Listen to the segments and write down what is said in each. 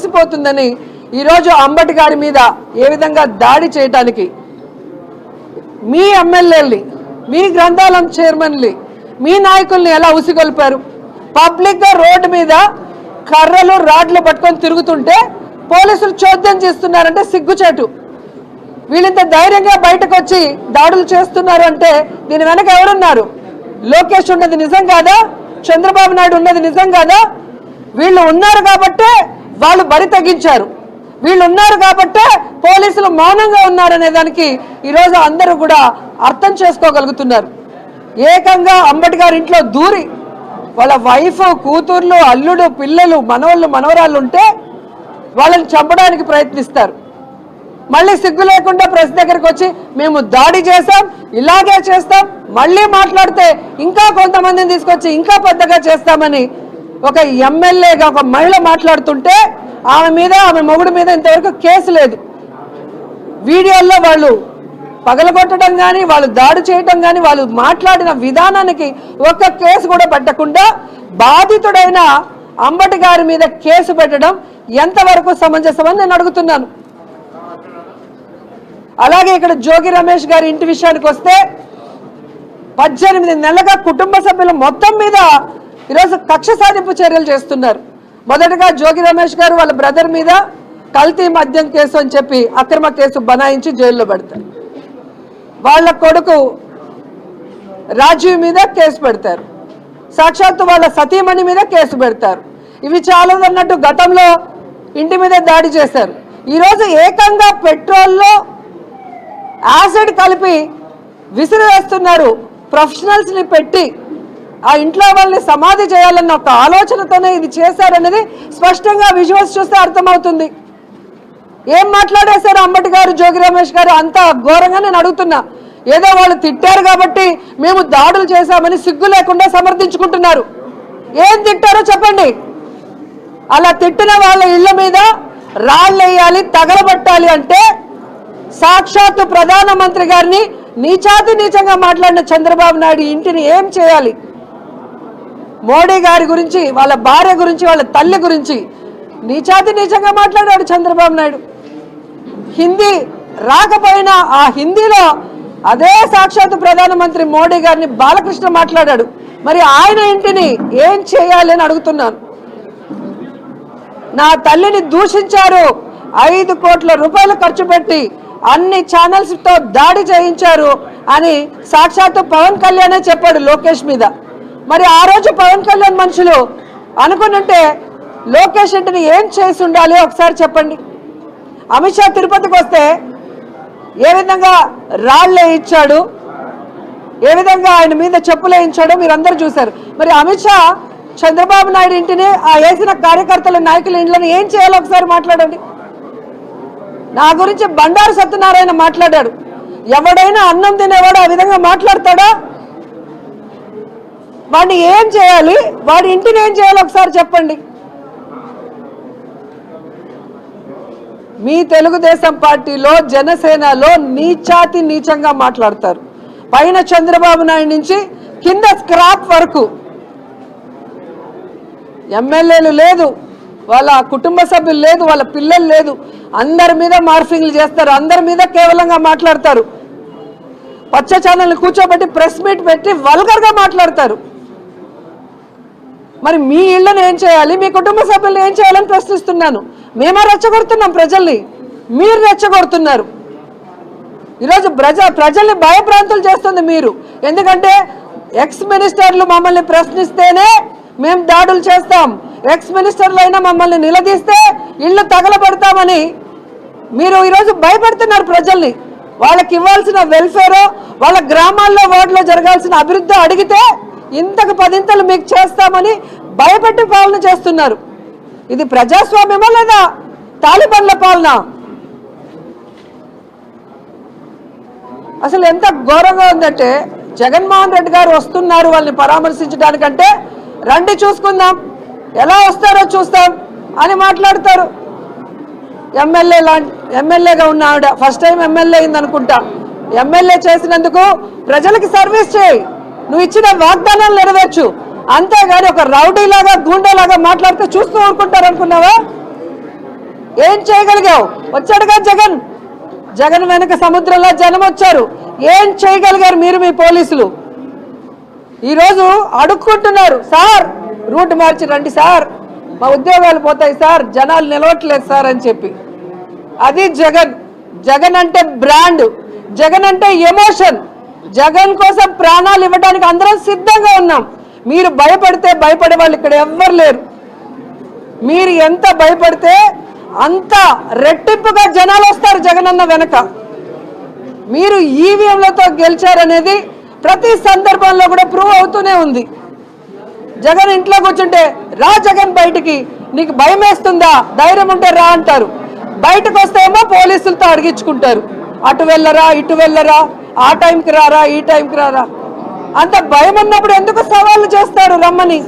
తెలిసిపోతుందని ఈరోజు అంబటి గారి మీద ఏ విధంగా దాడి చేయటానికి మీ ఎమ్మెల్యేల్ని మీ గ్రంథాలయం చైర్మన్ని మీ నాయకుల్ని ఎలా ఉసిగొల్పారు? పబ్లిక్గా రోడ్డు మీద కర్రలు రాడ్లు పట్టుకొని తిరుగుతుంటే పోలీసులు చోద్యం చేస్తున్నారంటే సిగ్గుచేటు. వీళ్ళంత ధైర్యంగా బయటకు వచ్చి దాడులు చేస్తున్నారు అంటే దీని వెనక ఎవరున్నారు? లోకేష్ ఉన్నది నిజం కాదా? చంద్రబాబు నాయుడు ఉన్నది నిజం కాదా? వీళ్ళు ఉన్నారు కాబట్టే వాళ్ళు బరి తగ్గించారు. వీళ్ళు ఉన్నారు కాబట్టే పోలీసులు మౌనంగా ఉన్నారనే దానికి ఈరోజు అందరూ కూడా అర్థం చేసుకోగలుగుతున్నారు. ఏకంగా అంబటి గారి ఇంట్లో దూరి వాళ్ళ వైఫ్ కూతుర్లు అల్లుడు పిల్లలు మనవళ్ళు మనవరాళ్ళు ఉంటే వాళ్ళని చంపడానికి ప్రయత్నిస్తారు. మళ్ళీ సిగ్గు లేకుండా ప్రెస్ దగ్గరికి వచ్చి మేము దాడి చేస్తాం ఇలాగే చేస్తాం మళ్ళీ మాట్లాడితే ఇంకా కొంతమందిని తీసుకొచ్చి ఇంకా పెద్దగా చేస్తామని ఒక ఎమ్మెల్యేగా ఒక మహిళ మాట్లాడుతుంటే ఆమె మీద ఆమె మొగుడు మీద ఇంతవరకు కేసు లేదు. వీడియోల్లో వాళ్ళు పగలగొట్టడం కానీ వాళ్ళు దాడి చేయటం కానీ వాళ్ళు మాట్లాడిన విధానానికి ఒక్క కేసు కూడా పెట్టకుండా బాధితుడైన అంబటి గారి మీద కేసు పెట్టడం ఎంతవరకు సమంజసమని నేను అడుగుతున్నాను. అలాగే ఇక్కడ జోగి రమేష్ గారి ఇంటి విషయానికి వస్తే పద్దెనిమిది నెలలుగా కుటుంబ సభ్యుల మొత్తం మీద ఈరోజు కక్ష సాధింపు చర్యలు చేస్తున్నారు. మొదటగా జోగి రమేష్ గారు వాళ్ళ బ్రదర్ మీద కల్తీ మద్యం కేసు అని చెప్పి అక్రమ కేసు బనాయించి జైల్లో పెడతారు. వాళ్ళ కొడుకు రాజీవ్ మీద కేసు పెడతారు. సాక్షాత్తు వాళ్ళ సతీమణి మీద కేసు పెడతారు. ఇవి చాలదన్నట్టు గతంలో ఇంటి మీద దాడి చేశారు. ఈరోజు ఏకంగా పెట్రోల్లో యాసిడ్ కలిపి విసిరివేస్తున్నారు. ప్రొఫెషనల్స్ని పెట్టి ఆ ఇంట్లో వాళ్ళని సమాధి చేయాలన్న ఒక ఆలోచనతోనే ఇది చేశారనేది స్పష్టంగా విజువల్స్ చూస్తే అర్థమవుతుంది. ఏం మాట్లాడేశారు అంబటి గారు జోగి రమేష్ గారు? అంత ఘోరంగా నేను అడుగుతున్నా. ఏదో వాళ్ళు తిట్టారు కాబట్టి మేము దాడులు చేశామని సిగ్గు లేకుండా సమర్థించుకుంటున్నారు. ఏం తిట్టారో చెప్పండి. అలా తిట్టిన వాళ్ళ ఇళ్ళ మీద రాళ్ళేయాలి తగలబట్టాలి అంటే సాక్షాత్తు ప్రధానమంత్రి గారిని నీచాతి నీచంగా మాట్లాడిన చంద్రబాబు నాయుడు ఇంటిని ఏం చేయాలి? మోడీ గారి గురించి వాళ్ళ భార్య గురించి వాళ్ళ తల్లి గురించి నీచాతి నీచంగా మాట్లాడాడు చంద్రబాబు నాయుడు. హిందీ రాకపోయినా ఆ హిందీలో అదే సాక్షాత్తు ప్రధానమంత్రి మోడీ గారిని బాలకృష్ణ మాట్లాడాడు. మరి ఆయన ఇంటిని ఏం చేయాలి అని అడుగుతున్నాను. నా తల్లిని దూషించారు. ఐదు కోట్ల రూపాయలు ఖర్చు పెట్టి అన్ని ఛానల్స్తో దాడి చేయించారు అని సాక్షాత్తు పవన్ కళ్యాణే చెప్పాడు లోకేష్ మీద. మరి ఆ రోజు పవన్ కళ్యాణ్ మనుషులు అనుకునుంటే లోకేష్ ఇంటిని ఏం చేసి ఉండాలి? ఒకసారి చెప్పండి. అమిత్ షా తిరుపతికి వస్తే ఏ విధంగా రాళ్ళే ఇచ్చాడు? ఏ విధంగా ఆయన మీద చెప్పులే ఇచ్చాడో మీరందరూ చూశారు. మరి అమిత్ షా చంద్రబాబు నాయుడు ఇంటిని ఆ వేసిన కార్యకర్తల నాయకుల ఇండ్లను ఏం చేయాలో ఒకసారి మాట్లాడండి. నా గురించి బండారు సత్యనారాయణ మాట్లాడాడు. ఎవడైనా అన్నం తినేవాడు ఆ విధంగా మాట్లాడతాడా? వాడిని ఏం చేయాలి? వాడి ఇంటిని ఏం చేయాలి ఒకసారి చెప్పండి. మీ తెలుగుదేశం పార్టీలో జనసేనలో నీచాతి నీచంగా మాట్లాడతారు. పైన చంద్రబాబు నాయుడు నుంచి కింద స్క్రాప్ వరకు. ఎమ్మెల్యేలు లేదు. వాళ్ళ కుటుంబ సభ్యులు లేదు. వాళ్ళ పిల్లలు లేదు. అందరి మీద మార్ఫింగ్లు చేస్తారు. అందరి మీద కేవలంగా మాట్లాడతారు. పచ్చ ఛానల్ కూర్చోబెట్టి ప్రెస్ మీట్ పెట్టి వల్గర్గా మాట్లాడతారు. మరి మీ ఇళ్ళను ఏం చేయాలి? మీ కుటుంబ సభ్యులను ఏం చేయాలని ప్రశ్నిస్తున్నాను. మేమే రెచ్చగొడుతున్నాం ప్రజల్ని? మీరు రెచ్చగొడుతున్నారు. ఈరోజు ప్రజ ప్రజల్ని భయభ్రాంతులు చేస్తుంది మీరు. ఎందుకంటే ఎక్స్ మినిస్టర్లు మమ్మల్ని ప్రశ్నిస్తేనే మేము దాడులు చేస్తాం. ఎక్స్ మినిస్టర్లు అయినా మమ్మల్ని నిలదీస్తే ఇళ్ళు తగలబెడతామని మీరు ఈరోజు భయపడుతున్నారు ప్రజల్ని. వాళ్ళకి ఇవ్వాల్సిన వెల్ఫేరో వాళ్ళ గ్రామాల్లో వార్డులో జరగాల్సిన అభివృద్ధి అడిగితే ఇంతకు పదింతలు మీకు చేస్తామని భయపెట్టి పాలన చేస్తున్నారు. ఇది ప్రజాస్వామ్యమా లేదా తాలిబాన్ల పాలన? అసలు ఎంత ఘోరంగా ఉందంటే జగన్మోహన్ రెడ్డి గారు వస్తున్నారు వాళ్ళని పరామర్శించడానికంటే రండి చూసుకుందాం ఎలా వస్తారో చూస్తాం అని మాట్లాడతారు. ఎమ్మెల్యే లాంటి ఎమ్మెల్యేగా ఉన్న ఆవిడ ఫస్ట్ టైం ఎమ్మెల్యే అయింది అనుకుంటా ఎమ్మెల్యే చేసినందుకు ప్రజలకి సర్వీస్ చేయి. నువ్వు ఇచ్చిన వాగ్దానాలు నెరవేర్చు. అంతేగాని ఒక రౌడీలాగా గూండాలాగా మాట్లాడితే చూస్తూ ఊరుకుంటారు అనుకున్నావా ఏం చేయగలిగావు? వచ్చాడుగా జగన్. జగన్ వెనక సముద్రంలో జనం వచ్చారు ఏం చేయగలిగారు మీరు మీ పోలీసులు? ఈరోజు అడుక్కుంటున్నారు సార్. రూట్ మార్చి రండి సార్. మా ఉద్యోగాలు పోతాయి సార్. జనాలు నిలవట్లేదు సార్ అని చెప్పి. అది జగన్. జగన్ అంటే బ్రాండ్. జగన్ అంటే ఎమోషన్. జగన్ కోసం ప్రాణాలు ఇవ్వడానికి అందరం సిద్ధంగా ఉన్నాం. మీరు భయపడితే భయపడే వాళ్ళు ఇక్కడ ఎవ్వరు లేరు. మీరు ఎంత భయపడితే అంత రెట్టింపుగా జనాలు వస్తారు జగనన్న వెనక. మీరు ఈవీఎంలతో గెలిచారనేది ప్రతి సందర్భంలో కూడా ప్రూవ్ అవుతూనే ఉంది. జగన్ ఇంట్లో కూర్చుంటే రా జగన్ బయటికి నీకు భయం వేస్తుందా? ధైర్యం ఉంటే రా అంటారు. బయటకు వస్తేమో పోలీసులతో అడిగించుకుంటారు. అటు వెళ్ళరా ఇటు వెళ్ళరా ఆ టైంకి రారా ఈ టైంకి రారా? అంత భయం ఉన్నప్పుడు ఎందుకు సవాళ్ళు చేస్తారు రమ్మని?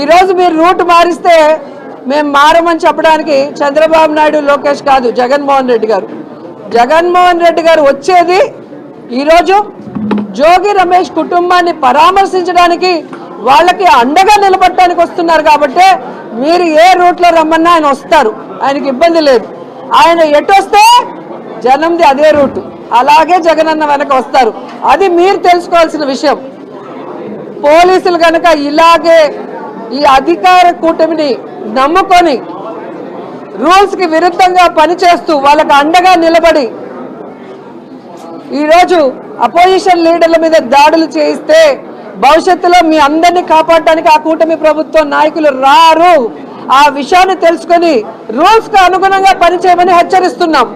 ఈరోజు మీరు రూట్ మారిస్తే మేము మారమని చెప్పడానికి చంద్రబాబు నాయుడు లోకేష్ కాదు జగన్మోహన్ రెడ్డి గారు. జగన్మోహన్ రెడ్డి గారు వచ్చేది ఈరోజు జోగి రమేష్ కుటుంబాన్ని పరామర్శించడానికి వాళ్ళకి అండగా నిలబడటానికి వస్తున్నారు కాబట్టి మీరు ఏ రూట్లో రమ్మన్నా ఆయన వస్తారు. ఆయనకి ఇబ్బంది లేదు. ఆయన ఎటు వస్తే జనంది అదే రూటు. అలాగే జగనన్న వెనక వస్తారు. అది మీరు తెలుసుకోవాల్సిన విషయం. పోలీసులు కనుక ఇలాగే ఈ అధికార కూటమిని నమ్ముకొని రూల్స్కి విరుద్ధంగా పనిచేస్తూ వాళ్ళకు అండగా నిలబడి ఈరోజు అపోజిషన్ లీడర్ల మీద దాడులు చేయిస్తే భవిష్యత్తులో మీ అందరినీ కాపాడటానికి ఆ కూటమి ప్రభుత్వం నాయకులు రారు. ఆ విషయాన్ని తెలుసుకొని రూల్స్కు అనుగుణంగా పనిచేయమని హెచ్చరిస్తున్నాం.